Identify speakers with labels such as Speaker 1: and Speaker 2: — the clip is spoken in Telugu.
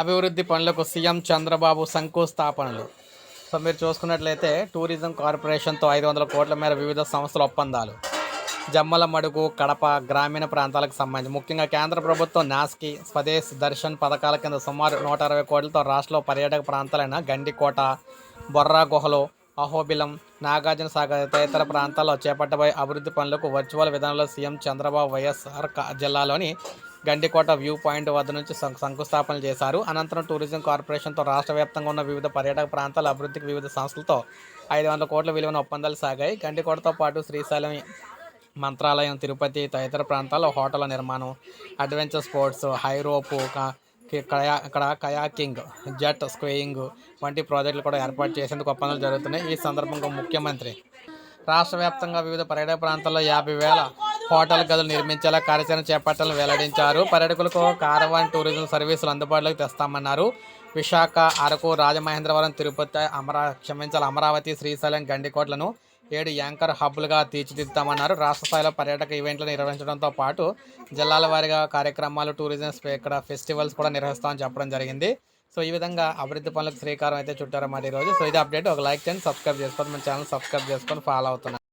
Speaker 1: అభివృద్ధి పనులకు సీఎం చంద్రబాబు శంకుస్థాపనలు. సో మీరు చూసుకున్నట్లయితే టూరిజం కార్పొరేషన్తో ఐదు వందల కోట్ల మేర వివిధ సంస్థల ఒప్పందాలు. జమ్మల మడుగు కడప గ్రామీణ ప్రాంతాలకు సంబంధించి ముఖ్యంగా కేంద్ర ప్రభుత్వం నాస్కి స్వదేశ్ దర్శన్ పథకాల కింద సుమారు నూట అరవై కోట్లతో రాష్ట్రంలో పర్యాటక ప్రాంతాలైన గండికోట బొర్రా గుహలు అహోబిలం నాగార్జున సాగర్ తదితర ప్రాంతాల్లో చేపట్టబోయే అభివృద్ధి పనులకు వర్చువల్ విధానంలో సీఎం చంద్రబాబు వైఎస్ఆర్ జిల్లాలోని గండికోట వ్యూ పాయింట్ వద్ద నుంచి శం- శంకుస్థాపన చేశారు. అనంతరం టూరిజం కార్పొరేషన్తో రాష్ట్ర వ్యాప్తంగా ఉన్న వివిధ పర్యాటక ప్రాంతాల అభివృద్ధికి వివిధ సంస్థలతో ఐదు వందల కోట్ల విలువైన ఒప్పందాలు సాగాయి. గండికోటతో పాటు శ్రీశైలం మంత్రాలయం తిరుపతి తదితర ప్రాంతాల్లో హోటల్ నిర్మాణం అడ్వెంచర్ స్పోర్ట్స్ హైరోపు కయా ఇక్కడ కయాకింగ్ జెట్ స్క్వేయింగ్ వంటి ప్రాజెక్టులు కూడా ఏర్పాటు చేసేందుకు ఒప్పందాలు జరుగుతున్నాయి. ఈ సందర్భంగా ముఖ్యమంత్రి రాష్ట్ర వ్యాప్తంగా వివిధ పర్యాటక ప్రాంతాల్లో యాభై వేల హోటల్ గదులు నిర్మించేలా కార్యాచరణ చేపట్టాలని వెల్లడించారు. పర్యాటకులకు కారవాన్ టూరిజం సర్వీసులు అందుబాటులోకి తెస్తామన్నారు. విశాఖ అరకు రాజమహేంద్రవరం తిరుపతి అమరా క్షమించాలి అమరావతి శ్రీశైలం గండికోట్లను ఏడు యాంకర్ హబ్లుగా తీర్చిదిద్దామన్నారు. రాష్ట్ర స్థాయిలో పర్యాటక ఈవెంట్లు నిర్వహించడంతో పాటు జిల్లాల వారీగా కార్యక్రమాలు టూరిజం స్పే- ఇక్కడ ఫెస్టివల్స్ కూడా నిర్వహిస్తామని చెప్పడం జరిగింది. సో ఈ విధంగా అభివృద్ధి పనులకు శ్రీకారం అయితే చుట్టారు మరి ఈరోజు. సో ఇది అప్డేట్. ఒక లైక్ చేయండి సబ్స్క్రైబ్ చేసుకోండి. మన ఛానల్ సబ్స్క్రైబ్ చేసుకొని ఫాలో అవుతున్నాను